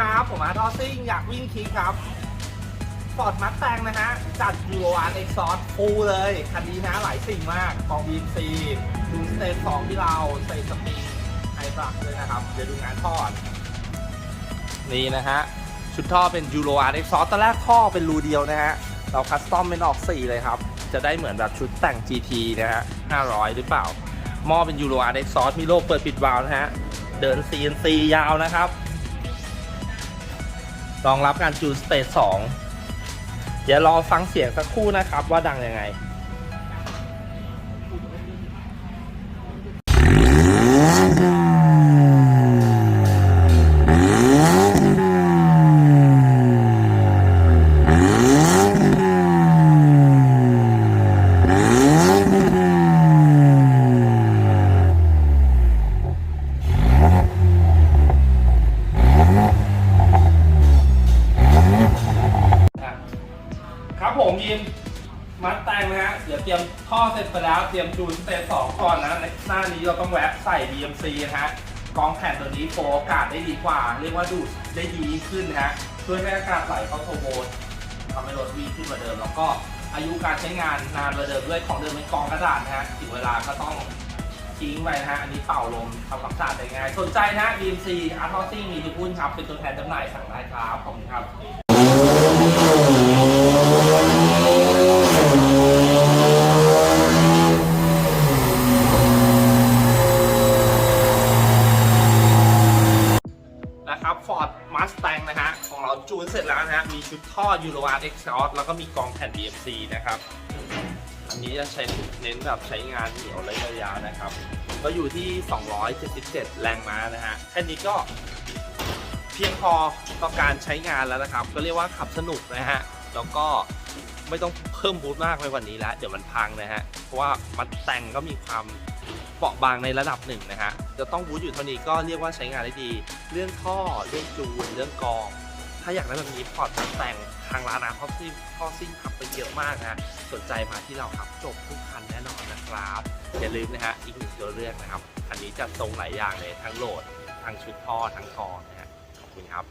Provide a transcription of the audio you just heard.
ครับ ผมอาทอซิ่งอยากวิ่งคิกครับฟอร์ดมัสแตงนะฮะ จัดยูโรอาร์เอ็กซอสฟูเลย คันนี้นะหลายสิ่งมากของ BMC ดูสเตจสองที่เราใส่สปริงไฮบรักด้วยนะครับ เดี๋ยวดูงานทอด นี่นะฮะ ชุดท่อเป็นยูโรอาร์เอ็กซอสตอนแรกท่อเป็นรูเดียวนะฮะ เราคัสตอมเป็นออก4เลยครับ จะได้เหมือนแบบชุดแต่ง GT นะฮะ500 หรือเปล่าหม้อเป็นยูโรอาร์เอ็กซอสมีโล่เปิดปิดวาล์วนะฮะ เดิน CNC ยาวนะครับ รองรับการจูนสเตจ2เดี๋ยวรอฟังเสียงสักครู่นะครับว่าดังยังไง ครับผมยิมมัดแตงนะฮะ เดี๋ยวเตรียมท่อเสร็จไปแล้ว เตรียมจูนสเตสองก่อนนะ ในหน้านี้เราต้องแวะใส่ BMC นะฮะกองแผ่นตัวนี้โฟอกาศได้ดีกว่า เรียกว่าดูดได้ดีขึ้นนะฮะช่วยให้อากาศไหลเข้าโทโบนทำให้รถวิ่งขึ้นกว่าเดิม แล้วก็อายุการใช้งานนานกว่าเดิมด้วยของเดิมเป็นกองกระดาษนะฮะถึงเวลาก็ต้องทิ้งไปนะฮะ อันนี้เป่าลมทำความสะอาดได้ง่าย สนใจนะ BMC Art Housing มีทุกรุ่นครับ เป็นตัวแทนจำหน่ายสั่งได้ครับ ขอบคุณครับ นะครับ Ford Mustang นะฮะ ของเราจูนเสร็จแล้วนะฮะ มีชุดท่อ Euro R X Short แล้วก็มีกองแผ่น BMC นะครับ อันนี้จะใช้เน้นแบบใช้งานเหนียวระยะยาวนะครับ ก็อยู่ที่ 277 แรงม้านะฮะ แค่นี้ก็เพียงพอต่อการใช้งานแล้วนะครับ ก็เรียกว่าขับสนุกนะฮะ แล้วก็ไม่ต้องเพิ่มบูทมากไปกว่านี้แล้ว เดี๋ยวมันพังนะฮะ เพราะว่ามัดแต่งก็มีความ เปราะบางในระดับหนึ่งนะฮะจะต้องบูทอยู่เท่านี้ก็เรียกว่าใช้งานได้ดี เรื่องท่อเรื่องจูนเรื่องกอง ถ้าอยากได้แบบนี้พอร์ตแต่งทางร้านอาร์คอซิ่งข้อซิ่งทำไปเยอะมากนะฮะสนใจมาที่เราครับจบทุกคันแน่นอนนะครับอย่าลืมนะฮะอีกหนึ่งตัวเลือกนะครับอันนี้จะทรงหลายอย่างเลยทั้งโหลดทั้งชุดท่อทั้งกองนะฮะขอบคุณครับ